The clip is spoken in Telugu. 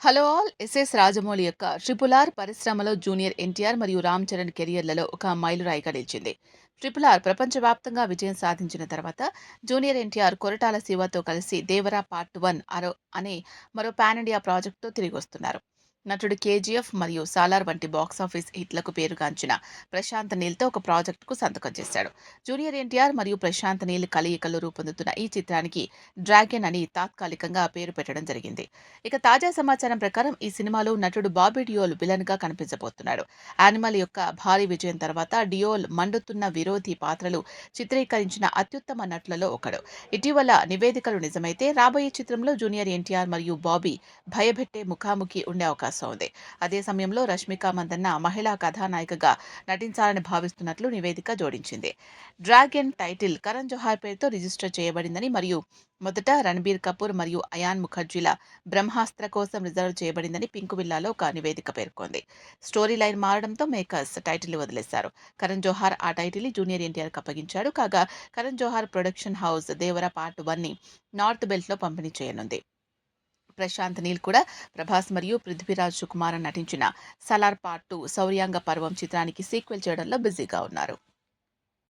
హలో ఆల్ ఎస్ఎస్ రాజమౌళి యొక్క ట్రిపుల్ ఆర్ పరిశ్రమలో జూనియర్ ఎన్టీఆర్ మరియు రామ్ చరణ్ కెరియర్లలో ఒక మైలురాయిగా నిలిచింది. ట్రిపుల్ ఆర్ ప్రపంచవ్యాప్తంగా విజయం సాధించిన తర్వాత జూనియర్ ఎన్టీఆర్ కొరటాల శివతో కలిసి దేవరా పార్ట్ వన్ అరో అనే మరో పాన్ ఇండియా ప్రాజెక్టుతో తిరిగి వస్తున్నారు. నటుడు కేజీఎఫ్ మరియు సాలార్ వంటి బాక్సాఫీస్ హిట్లకు పేరుగాంచిన ప్రశాంత్ నీల్తో ఒక ప్రాజెక్టుకు సంతకం చేశాడు. జూనియర్ ఎన్టీఆర్ మరియు ప్రశాంత్ నీల్ కలయికలు రూపొందుతున్న ఈ చిత్రానికి డ్రాగన్ అని తాత్కాలికంగా పేరు పెట్టడం జరిగింది. ఇక తాజా సమాచారం ప్రకారం ఈ సినిమాలో నటుడు బాబీ డియోల్ విలన్గా కనిపించబోతున్నాడు. యానిమల్ యొక్క భారీ విజయం తర్వాత డియోల్ మండుతున్న విరోధి పాత్రలు చిత్రీకరించిన అత్యుత్తమ నటులలో ఒకడు. ఇటీవల నివేదికలు నిజమైతే రాబోయే చిత్రంలో జూనియర్ ఎన్టీఆర్ మరియు బాబీ భయపెట్టే ముఖాముఖి ఉండే అవకాశం ఉంది అదే సమయంలో రష్మిక మందన్న మహిళా కథానాయికగా నటించాలని భావిస్తున్నట్లు నివేదిక జోడించింది. డ్రాగన్ టైటిల్ కరణ్ జోహార్ పేరుతో రిజిస్టర్ చేయబడిందని మరియు మొదట రణబీర్ కపూర్ మరియు అయాన్ ముఖర్జీల బ్రహ్మాస్త్ర కోసం రిజర్వ్ చేయబడిందని పింకువిల్లాలో ఒక నివేదిక పేర్కొంది. స్టోరీ లైన్ మారడంతో మేకర్స్ టైటిల్ వదిలేశారు. కరణ్ జోహార్ ఆ టైటిల్ జూనియర్ ఎన్టీఆర్కి అప్పగించాడు. కాగా Karan Johar production house Devara part వన్ని నార్త్ బెల్ట్లో పంపిణీ చేయనుంది. ప్రశాంత్ నీల్ కూడా ప్రభాస్ మరియు పృథ్వీరాజ్ సుకుమార్ నటించిన సలార్ పార్ట్ టూ శౌర్యాంగ పర్వం చిత్రానికి సీక్వెల్ చేయడంలో బిజీగా ఉన్నారు.